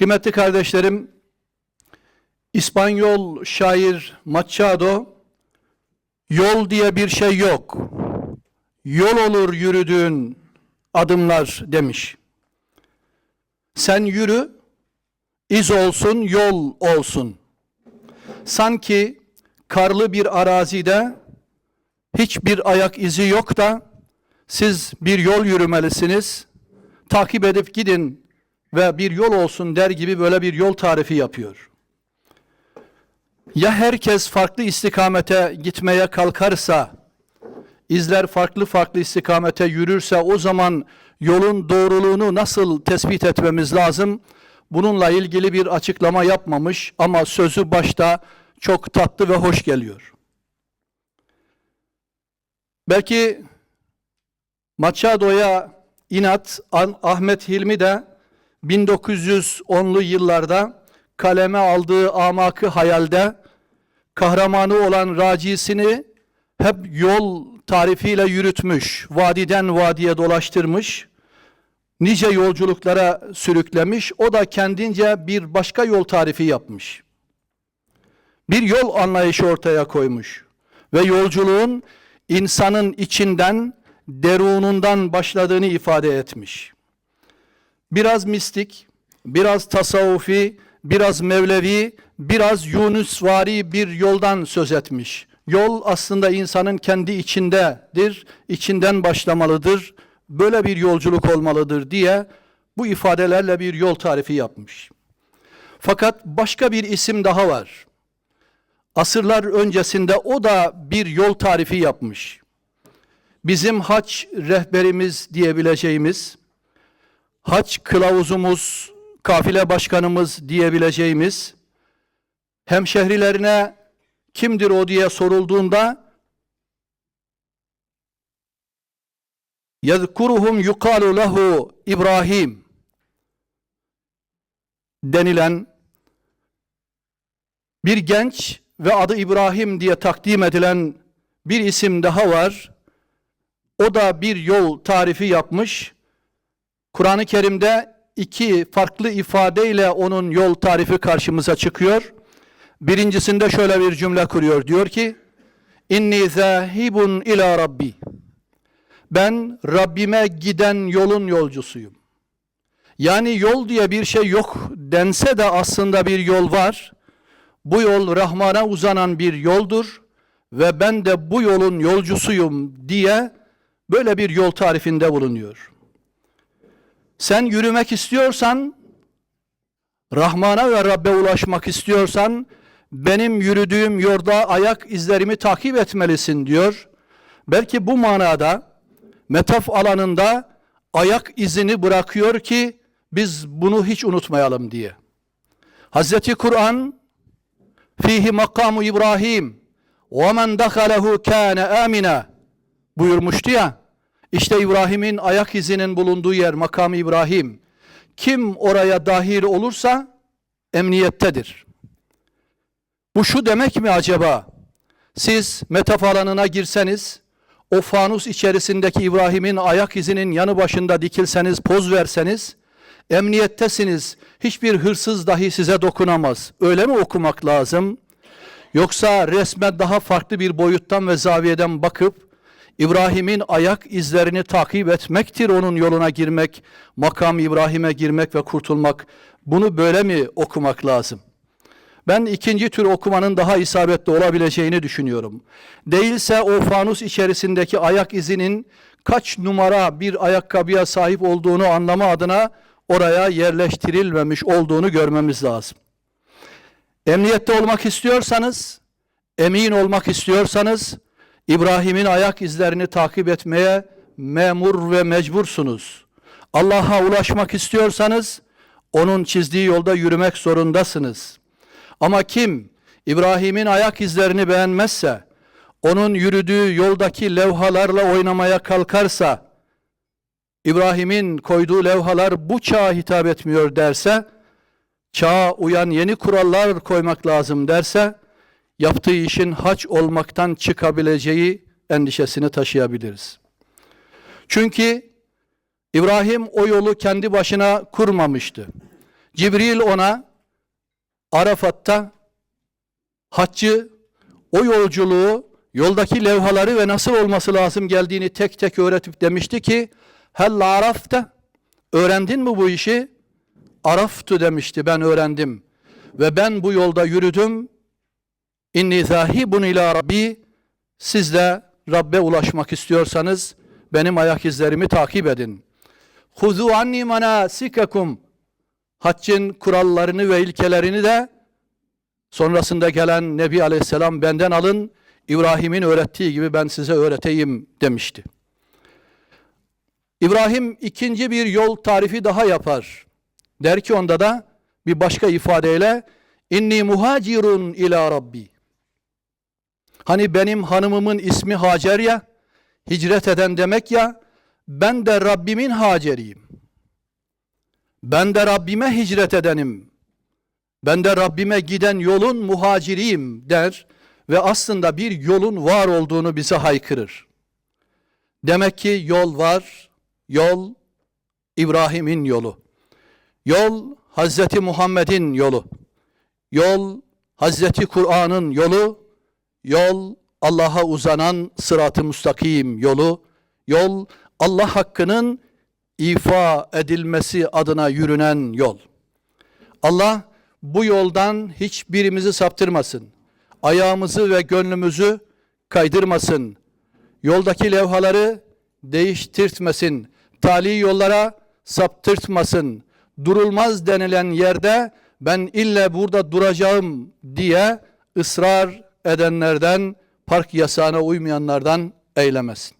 Kıymetli kardeşlerim, İspanyol şair Machado, yol diye bir şey yok. Yol olur yürüdüğün adımlar demiş. Sen yürü, iz olsun, yol olsun. Sanki karlı bir arazide hiçbir ayak izi yok da siz bir yol yürümelisiniz. Takip edip gidin ve bir yol olsun der gibi böyle bir yol tarifi yapıyor. Ya herkes farklı istikamete gitmeye kalkarsa, izler farklı farklı istikamete yürürse o zaman yolun doğruluğunu nasıl tespit etmemiz lazım? Bununla ilgili bir açıklama yapmamış ama sözü başta çok tatlı ve hoş geliyor. Belki Machado'ya inat Ahmet Hilmi de 1910'lu yıllarda kaleme aldığı amakı hayalde kahramanı olan racisini hep yol tarifiyle yürütmüş, vadiden vadiye dolaştırmış, nice yolculuklara sürüklemiş, o da kendince bir başka yol tarifi yapmış. Bir yol anlayışı ortaya koymuş ve yolculuğun insanın içinden, derunundan başladığını ifade etmiş. Biraz mistik, biraz tasavvufi, biraz mevlevi, biraz Yunusvari bir yoldan söz etmiş. Yol aslında insanın kendi içindedir, içinden başlamalıdır, böyle bir yolculuk olmalıdır diye bu ifadelerle bir yol tarifi yapmış. Fakat başka bir isim daha var. Asırlar öncesinde o da bir yol tarifi yapmış. Bizim haç rehberimiz diyebileceğimiz, haç kılavuzumuz, kafile başkanımız diyebileceğimiz hemşehrilerine kimdir o diye sorulduğunda yezkuruhum yukalu lehu İbrahim denilen bir genç ve adı İbrahim diye takdim edilen bir isim daha var. O da bir yol tarifi yapmış. Kur'an-ı Kerim'de iki farklı ifadeyle onun yol tarifi karşımıza çıkıyor. Birincisinde şöyle bir cümle kuruyor. Diyor ki, İnni zahibun ila Rabbi. Ben Rabbime giden yolun yolcusuyum. Yani yol diye bir şey yok dense de aslında bir yol var. Bu yol Rahman'a uzanan bir yoldur ve ben de bu yolun yolcusuyum diye böyle bir yol tarifinde bulunuyor. Sen yürümek istiyorsan, Rahman'a ve Rabbe ulaşmak istiyorsan, benim yürüdüğüm yolda ayak izlerimi takip etmelisin diyor. Belki bu manada metaf alanında ayak izini bırakıyor ki biz bunu hiç unutmayalım diye. Hazreti Kur'an fihi makamu İbrahim ve men dakalehu kâne amina buyurmuştu ya. İşte İbrahim'in ayak izinin bulunduğu yer makamı İbrahim. Kim oraya dahil olursa emniyettedir. Bu şu demek mi acaba? Siz metaf alanına girseniz, o fanus içerisindeki İbrahim'in ayak izinin yanı başında dikilseniz, poz verseniz, emniyettesiniz. Hiçbir hırsız dahi size dokunamaz. Öyle mi okumak lazım? Yoksa resme daha farklı bir boyuttan ve zaviyeden bakıp, İbrahim'in ayak izlerini takip etmektir onun yoluna girmek, makam İbrahim'e girmek ve kurtulmak. Bunu böyle mi okumak lazım? Ben ikinci tür okumanın daha isabetli olabileceğini düşünüyorum. Değilse o fanus içerisindeki ayak izinin kaç numara bir ayakkabıya sahip olduğunu anlama adına oraya yerleştirilmemiş olduğunu görmemiz lazım. Emniyette olmak istiyorsanız, emin olmak istiyorsanız, İbrahim'in ayak izlerini takip etmeye memur ve mecbursunuz. Allah'a ulaşmak istiyorsanız, onun çizdiği yolda yürümek zorundasınız. Ama kim İbrahim'in ayak izlerini beğenmezse, onun yürüdüğü yoldaki levhalarla oynamaya kalkarsa, İbrahim'in koyduğu levhalar bu çağa hitap etmiyor derse, çağa uyan yeni kurallar koymak lazım derse, yaptığı işin haç olmaktan çıkabileceği endişesini taşıyabiliriz. Çünkü İbrahim o yolu kendi başına kurmamıştı. Cibril ona Arafat'ta haccı, o yolculuğu, yoldaki levhaları ve nasıl olması lazım geldiğini tek tek öğretip demişti ki hel arafta öğrendin mi bu işi? Araftu demişti ben öğrendim ve ben bu yolda yürüdüm. İnni zahibun ila rabbi siz de Rabbe ulaşmak istiyorsanız benim ayak izlerimi takip edin. Huzu anni manasikakum haccın kurallarını ve ilkelerini de sonrasında gelen Nebi Aleyhisselam benden alın İbrahim'in öğrettiği gibi ben size öğreteyim demişti. İbrahim ikinci bir yol tarifi daha yapar. Der ki onda da bir başka ifadeyle inni muhacirun ila rabbi. Hani benim hanımımın ismi Hacer ya, hicret eden demek ya, ben de Rabbimin Haceriyim. Ben de Rabbime hicret edenim. Ben de Rabbime giden yolun muhaciriyim der ve aslında bir yolun var olduğunu bize haykırır. Demek ki yol var, yol İbrahim'in yolu. Yol Hazreti Muhammed'in yolu. Yol Hazreti Kur'an'ın yolu. Yol Allah'a uzanan sırat-ı müstakim yolu. Yol Allah hakkının ifa edilmesi adına yürünen yol. Allah bu yoldan hiçbirimizi saptırmasın. Ayağımızı ve gönlümüzü kaydırmasın. Yoldaki levhaları değiştirtmesin. Tali yollara saptırtmasın. Durulmaz denilen yerde ben ille burada duracağım diye ısrar edenlerden, park yasağına uymayanlardan eylemesin.